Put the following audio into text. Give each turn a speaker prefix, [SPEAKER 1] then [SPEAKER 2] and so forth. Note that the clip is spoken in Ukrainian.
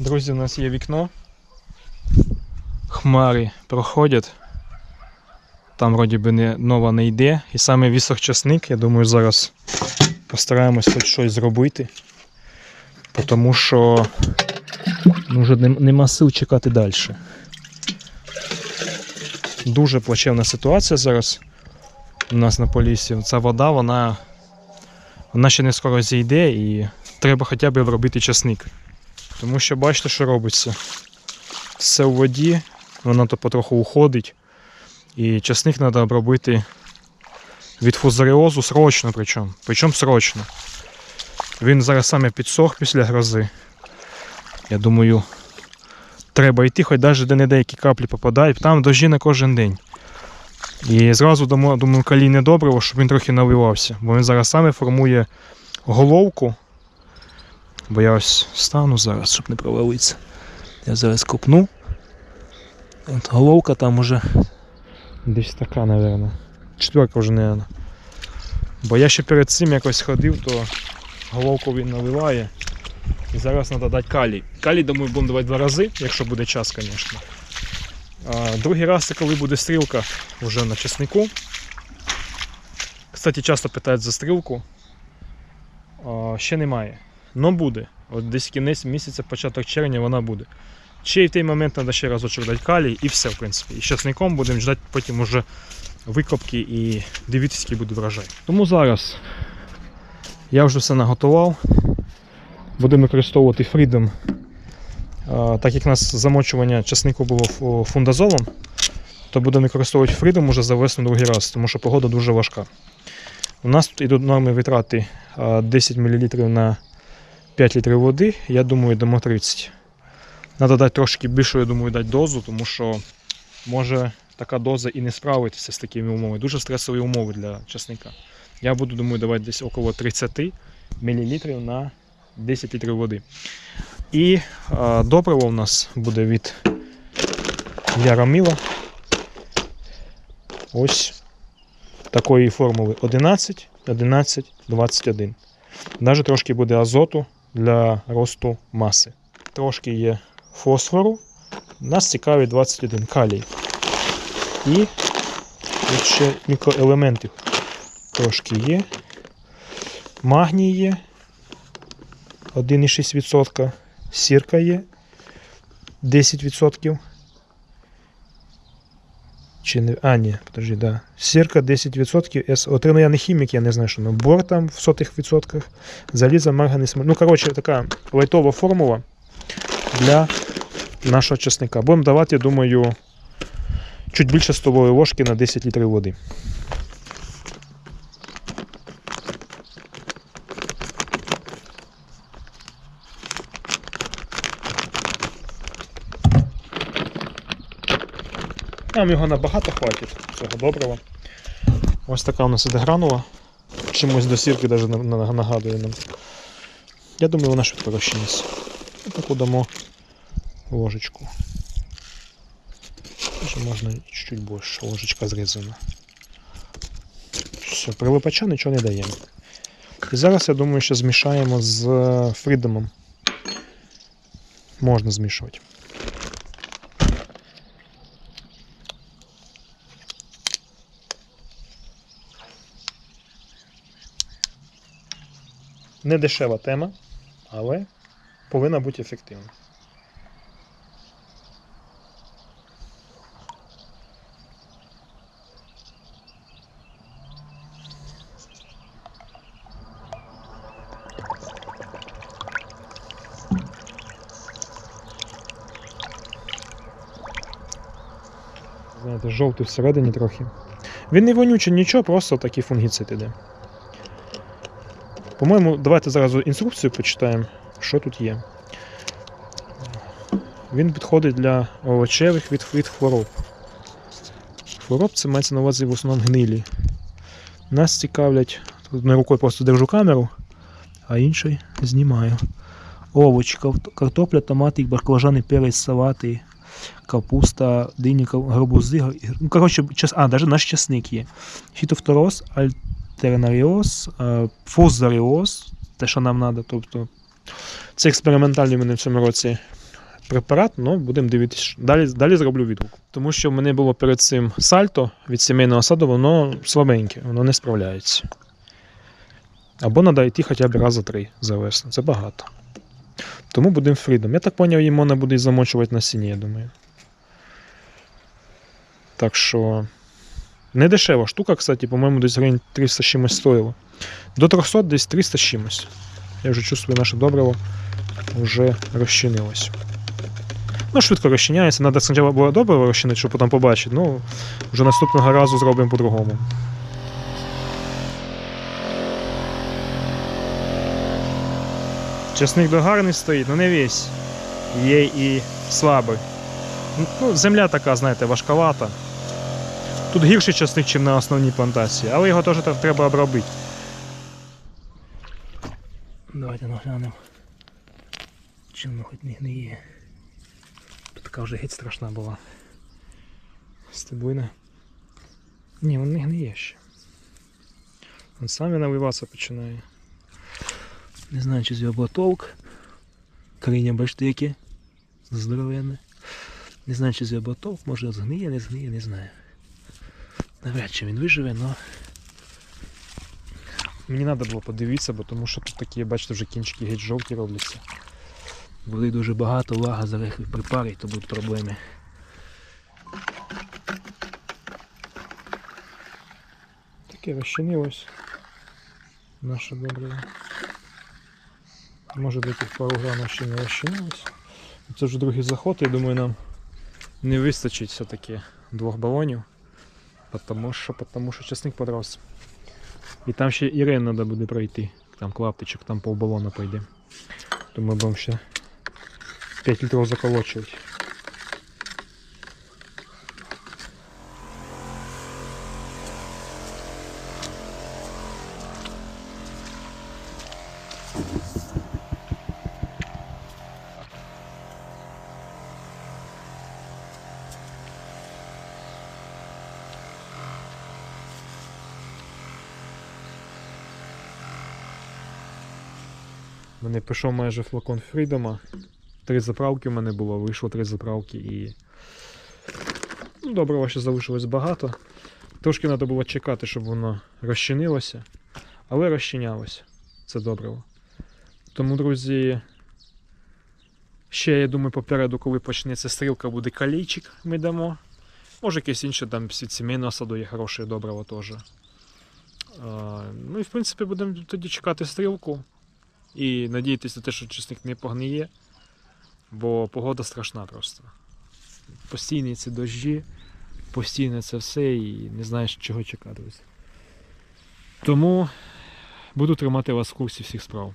[SPEAKER 1] Друзі, у нас є вікно. Хмари проходять. Там вроді би не, нова не йде. І саме вісок часник, я думаю, зараз постараємось хоч щось зробити. Тому що ну, вже нема сил чекати далі. Дуже плачевна ситуація зараз у нас на полісі. Ця вода, вона, вона ще не скоро зійде і треба хоча б робити часник. Тому що бачите, що робиться. Все в воді, воно то потроху уходить. І часник треба обробити від фузаріозу срочно причому. Причому срочно. Він зараз саме підсох після грози. Я думаю, треба йти, хоч навіть де не деякі каплі попадають. Там дощі на кожен день. І зразу думаю, калійне добриво, щоб він трохи наливався. Бо він зараз саме формує головку. Бо я ось стану зараз, щоб не провалитися. Я зараз копну. От головка там уже десь така, мабуть. Четверка вже, мабуть. Бо я ще перед цим якось ходив, то головку він наливає. І зараз треба дати калій. Калій, думаю, будемо давати два рази, якщо буде час, звісно. Другий раз це коли буде стрілка вже на чеснику. Кстати, часто питають за стрілку. Ще немає. Но буде. От десь кінець місяця, початок червня вона буде. Ще й в той момент треба ще разочок дати калій і все, в принципі. І з часником будемо ждати потім уже викопки і дивитися, який буде врожай. Тому зараз я вже все наготував. Будемо використовувати. А, Так як у нас замочування часнику було фундазолом, то будемо використовувати фрідом уже за весну другий раз, тому що погода дуже важка. У нас тут йдуть норми витрати 10 мл на 5 літрів води, я думаю, дамо 30. Треба дати трошки більшу, я думаю, дати дозу, тому що може така доза і не справитися з такими умовами. Дуже стресові умови для часника. Я буду, думаю, давати десь около 30 мл на 10 літрів води. І а, добриво у нас буде від Яроміла. Ось такої формули 11, 11, 21. Навіть трошки буде азоту для росту маси. Трошки є фосфору. Нас цікавить 21 калій. І ще мікроелементів трошки є. Магній є 1,6%. Сірка є 10%. Чи не. А, ні, подожди, да. Сірка 10%. СО3, ну я не хімік, я не знаю, що ну, бор там в сотих відсотках. Заліза, марганець. Ну, коротше, така лайтова формула для нашого часника. Будемо давати, думаю, чуть більше столової ложки на 10 літрів води. Нам його набагато хватить, цього доброго. Ось така у нас іде гранула. Чимось до сірки навіть на- на- нагадує нам. Я думаю, вона швидко розчиниться. Таку дамо ложечку. Даже можна чуть-чуть більше, ложечка зрізана. Все, прилипача нічого не даємо. І зараз, я думаю, що змішаємо з е, фрідомом. Можна змішувати. Не дешева тема, але повинна бути ефективна. Знаєте, жовтий всередині трохи. Він не вонючий, нічого, просто такий фунгіцид іде. По-моєму, давайте зараз інструкцію почитаємо, що тут є. Він підходить для овочевих від, від хвороб. Хвороб це мається на увазі в основному гнилі. Нас цікавлять. Одною рукою просто держу камеру, а іншою знімаю. Овочі, картопля, томати, баклажани, перець, салати, капуста, дині, гарбузи. Ну, коротше, час... а, навіть наш часник є. Фітофтороз, альтернаріоз, е, фузаріоз, те, що нам треба. Тобто, це експериментальний мене в цьому році препарат, але будемо дивитися. Далі, далі зроблю відгук. Тому що в мене було перед цим сальто від сімейного саду, воно слабеньке, воно не справляється. Або треба йти хоча б три за весну. Це багато. Тому будемо фрідом. Я так зрозумів, їм можна буде замочувати на сіні, я думаю. Так що. Не дешева штука, кстати, по-моєму, десь гривень 300 з чимось стоїло. До 300 десь 300 з чимось. Я вже чувствую, наше добриво вже розчинилось. Ну, швидко розчиняється. Треба спочатку було добриво розчинити, щоб потім побачити. Ну, вже наступного разу зробимо по-другому. Часник догарний стоїть, ну не весь. Є і слабий. Ну, земля така, знаєте, важковата. Тут гірший часник, ніж на основній плантації, але його теж треба обробити. Давайте наглянемо. Чи воно хоч не гниє. Тут така вже геть страшна була. Стеблина. Ні, він не гниє ще. Він сам наливатися починає. Не знаю, чи з його толк. Коріння бачите яке. Здоровенне. Не знаю, чи з його толк, може згниє, не згниє, не знаю. Навряд чи він виживе, але. Мені треба було подивитися, бо тому що тут такі, бачите, вже кінчики геть жовті робляться. Води дуже багато, влага залегли припари, то будуть проблеми. Таке розчинилось. Наше добре. Може до тих пару грам ще не розчинилось. Це вже другий заход, я думаю, нам не вистачить все-таки двох балонів. Потому що, потому що часник подрос. І там ще Ірен треба буде пройти. Там клаптичок, там полбалона пойде. То ми будемо ще 5 літрів заколочувати. У мене пішов майже флакон Фрідома. Три заправки в мене було, вийшло три заправки і. Ну, доброго ще залишилось багато. Трошки треба було чекати, щоб воно розчинилося, але розчинялося. Це добриво. Тому, друзі, ще, я думаю, попереду, коли почнеться стрілка, буде калійчик, ми дамо. Може, якесь інше там від сімейного саду є хороше добриво теж. Ну і в принципі будемо тоді чекати стрілку. І надійтесь на те, що чесник не погниє, бо погода страшна просто. Постійні ці дощі, постійне це все і не знаєш, чого чекати. Тому буду тримати вас в курсі всіх справ.